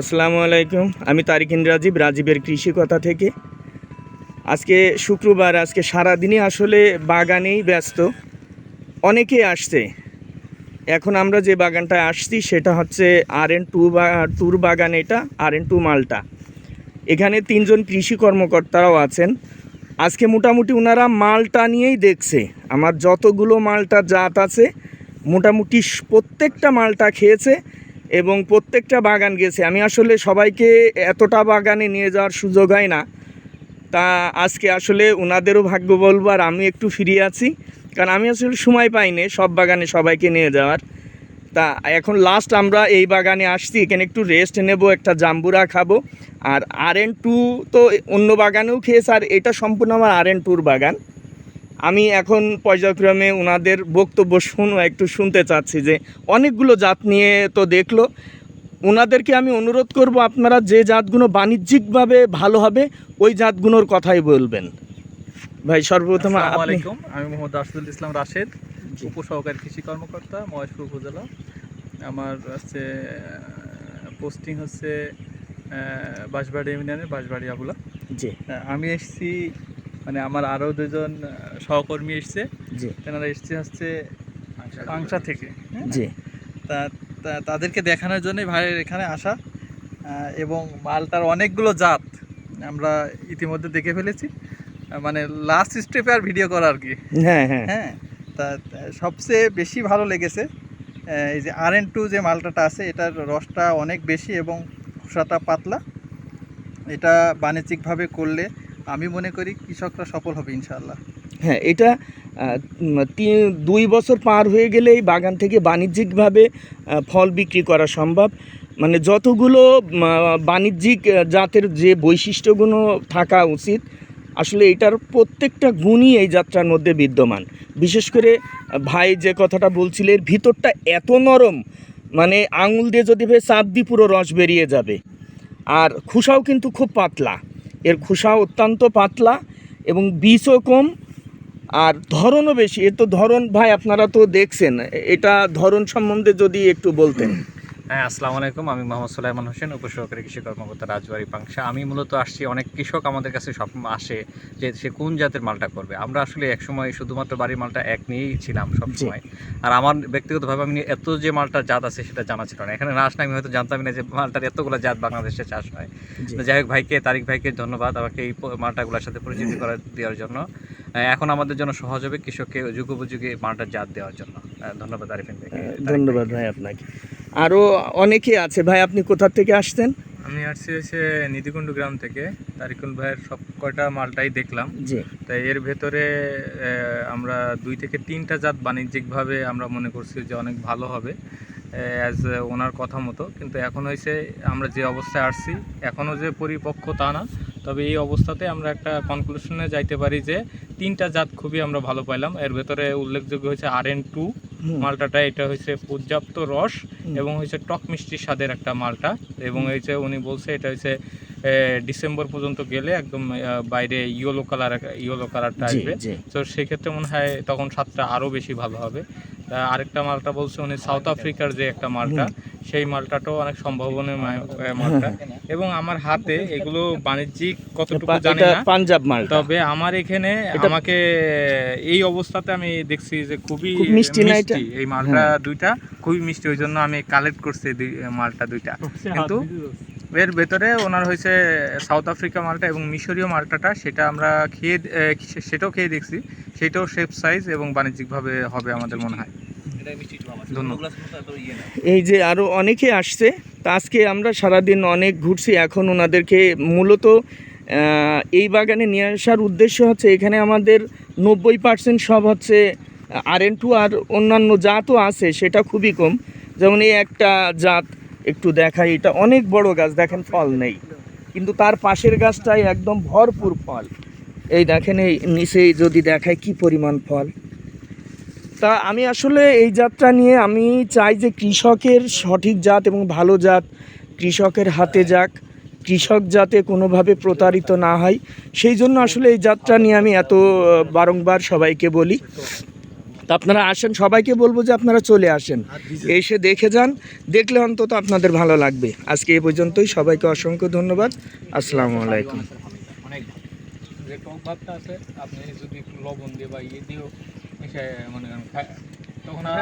আসসালামু আলাইকুম। আমি তারিকিন রাজীব রাজীবের কৃষি কথা থেকে। আজকে শুক্রবার, আজকে সারাদিনই আসলে বাগানেই ব্যস্ত। অনেকেই আসছে। এখন আমরা যে বাগানটায় আসছি, সেটা হচ্ছে আর এন টু বা ট্যুর বাগান এটা, আর এন টু মালটা। এখানে তিনজন কৃষি কর্মকর্তারাও আছেন। আজকে মোটামুটি ওনারা মালটা নিয়েই দেখছে। আমার যতগুলো মালটা জাত আছে, মোটামুটি প্রত্যেকটা মালটা খেয়েছে। এবং প্রত্যেকটা বাগান গেছে। আমি আসলে সবাইকে এতটা বাগানে নিয়ে যাওয়ার সুযোগ হয় না। তা আজকে আসলে ওনাদেরও ভাগ্য বলব আর আমি একটু ফিরে আছি। কারণ আমি আসলে সময় পাইনি সব বাগানে সবাইকে নিয়ে যাওয়ার। তা এখন লাস্ট আমরা এই বাগানে আসছি। এখানে একটু রেস্ট নেব, একটা জাম্বুরা খাব। আর আর এন টু তো অন্য বাগানেও খেয়েছে। আর এটা সম্পূর্ণ আমার আর এন টুর বাগান। আমি এখন পর্যায়ক্রমে ওনাদের বক্তব্য শুনো একটু শুনতে চাচ্ছি যে অনেকগুলো জাত নিয়ে তো দেখল। ওনাদেরকে আমি অনুরোধ করব আপনারা যে জাতগুলো বাণিজ্যিকভাবে ভালো হবে ওই জাতগুলোর কথাই বলবেন। ভাই সর্বপ্রথম আলাইকুম আমি মোহাম্মদ রাশিদুল ইসলাম রাশেদ উপসহকারী কৃষি কর্মকর্তা মহেশপুর উপজেলা। আমার হচ্ছে পোস্টিং হচ্ছে বাঁশবাড়ি ইউনিয়নের বাঁশবাড়ি আবুলা। জি। আমি এসেছি মানে আমার আরও দুজন সহকর্মী এসছে। তেনারা এসছে হচ্ছে পাংশা থেকে। হ্যাঁ? জি। তা তা- তাদেরকে দেখানোর জন্যই ভাইয়ের এখানে আসা। এবং মালটার অনেকগুলো জাত আমরা ইতিমধ্যে দেখে ফেলেছি। মানে লাস্ট স্টেপে আর ভিডিও করা আর কি? হ্যাঁ হ্যাঁ। হ্যাঁ তা তা সবচেয়ে বেশি ভালো লেগেছে এই যে আর এন টু যে মালটাটা আছে এটার রসটা অনেক বেশি এবং খোসাটা পাতলা। এটা বাণিজ্যিকভাবে করলে আমি মনে করি কৃষকরা সফল হবে ইনশাআল্লাহ। হ্যাঁ এটা আহ, উম, তি- দুই বছর পার হয়ে গেলে এই বাগান থেকে বাণিজ্যিকভাবে ফল বিক্রি করা সম্ভব। মানে যতগুলো বাণিজ্যিক জাতের যে বৈশিষ্ট্যগুলো থাকা উচিত আসলে এটার প্রত্যেকটা গুণই এই যাত্রার মধ্যে বিদ্যমান। বিশেষ করে ভাই যে কথাটা বলছিল এর ভিতরটা এত নরম মানে আঙুল দিয়ে যদি চাপ দিই পুরো রস বেরিয়ে যাবে। আর খোসাও কিন্তু খুব পাতলা। এর খোসা অত্যন্ত পাতলা এবং বীজও কম আর ধরনও বেশি। এর তো ধরন ভাই আপনারা তো দেখছেন এটা ধরন সম্বন্ধে যদি একটু বলতেন। হ্যাঁ আসসালামু আলাইকুম। আমি মোহাম্মদ সুলাইমান হোসেন উপসহকারী কৃষি কর্মকর্তা রাজবাড়ি পাংশা। আমি মূলত আসছি অনেক কৃষক আমাদের কাছে সব আসে যে সে কোন জাতের মালটা করবে। আমরা আসলে একসময় শুধুমাত্র বাড়ির মালটা এক নিয়েই ছিলাম সব সময় আর আমার ব্যক্তিগতভাবে আমি এত যে মালটার জাত আছে সেটা জানা ছিল না। এখানে না আসলে আমি হয়তো জানতামই না যে মালটার এতগুলো জাত বাংলাদেশে চাষ হয়। যাই হোক ভাইকে তারিক ভাইকে ধন্যবাদ আমাকে এই মালটাগুলোর সাথে পরিচিতি করে দেওয়ার জন্য। এখন আমাদের জন্য সহজ হবে কৃষককে যুগোপযোগী মালটার জাত দেওয়ার জন্য। ধন্যবাদ আরিফিন ভাইকে। ধন্যবাদ ভাই আপনাকে। আরও অনেকে আছে। ভাই আপনি কোথা থেকে আসতেন আমি আসছি হচ্ছে নিধিকুণ্ড গ্রাম থেকে। তারিকুল ভাইয়ের সব কয়টা মালটাই দেখলাম। জি। তাই এর ভেতরে আমরা দুই থেকে তিনটা জাত বাণিজ্যিকভাবে আমরা মনে করছি যে অনেক ভালো হবে অ্যাজ ওনার কথা মতো। কিন্তু এখন হয়েছে আমরা যে অবস্থায় আসছি এখনও যে পরিপক্ক তা না। তবে এই অবস্থাতে আমরা একটা কনক্লুশনে যাইতে পারি যে তিনটা জাত খুবই আমরা ভালো পাইলাম। এর ভেতরে উল্লেখযোগ্য হয়েছে আর এন টু মালটাটা এটা হয়েছে পর্যাপ্ত রস এবং হয়েছে টক মিষ্টি স্বাদের একটা মালটা। এবং হয়েছে উনি বলছে এটা হয়েছে ডিসেম্বর পর্যন্ত গেলে একদম বাইরে ইয়েলো কালার ইয়েলো কালারটা আসবে। তো সেক্ষেত্রে মনে হয় তখন স্বাদটা আরও বেশি ভালো হবে। আরেকটা মালটা বলছে উনি সাউথ আফ্রিকার যে একটা মালটা সেই মালটাটাও অনেক সম্ভাবনীয় মালটা। এবং আমার হাতে এগুলো বাণিজ্যিক কতটুকু জানি না। পাঞ্জাব মাল। তবে আমার এখানে আমাকে এই অবস্থাতে আমি দেখছি যে খুবই খুব মিষ্টি এই মালটা হ্যাঁ। দুইটা খুবই মিষ্টি। ওই জন্য আমি কালেক্ট করছি দুই মালটা দুইটা। কিন্তু এর ভেতরে ওনার হয়েছে সাউথ আফ্রিকা মালটা এবং মিশরীয় মালটাটা সেটা আমরা খেয়ে সেটাও খেয়ে দেখছি। সেটাও শেপ সাইজ এবং বাণিজ্যিকভাবে হবে আমাদের মনে হয়। এই যে আরও অনেকে আসছে তা আজকে আমরা সারাদিন অনেক ঘুরছি এখন ওনাদেরকে মূলত এই বাগানে নিয়ে আসার উদ্দেশ্য হচ্ছে এখানে আমাদের নব্বই পার্সেন্ট সব হচ্ছে আর এন টু আর অন্যান্য জাতও আছে সেটা খুবই কম। যেমন এই একটা জাত একটু দেখাই এটা অনেক বড় গাছ দেখেন ফল নেই। কিন্তু তার পাশের গাছটায় একদম ভরপুর ফল। এই দেখেন এই নিচেই যদি দেখায় কি পরিমাণ ফল। তা আমি আসলে এই যাত্রা নিয়ে আমি চাই যে কৃষকের সঠিক জাত এবং ভালো জাত কৃষকের হাতে যাক, কৃষক যাতে কোনোভাবে প্রতারিত না হয়। সেই জন্য আসলে এই যাত্রা নিয়ে আমি এত বারংবার সবাইকে বলি। তা আপনারা আসেন, সবাইকে বলব যে আপনারা চলে আসেন। এসে দেখে যান, দেখলে অন্তত আপনাদের ভালো লাগবে। আজকে এ পর্যন্তই, সবাইকে অসংখ্য ধন্যবাদ। আসসালামু আলাইকুম। অনেক আছে, আপনি যদি লবণ দিয়ে বা ইয়ে মনে তখন আর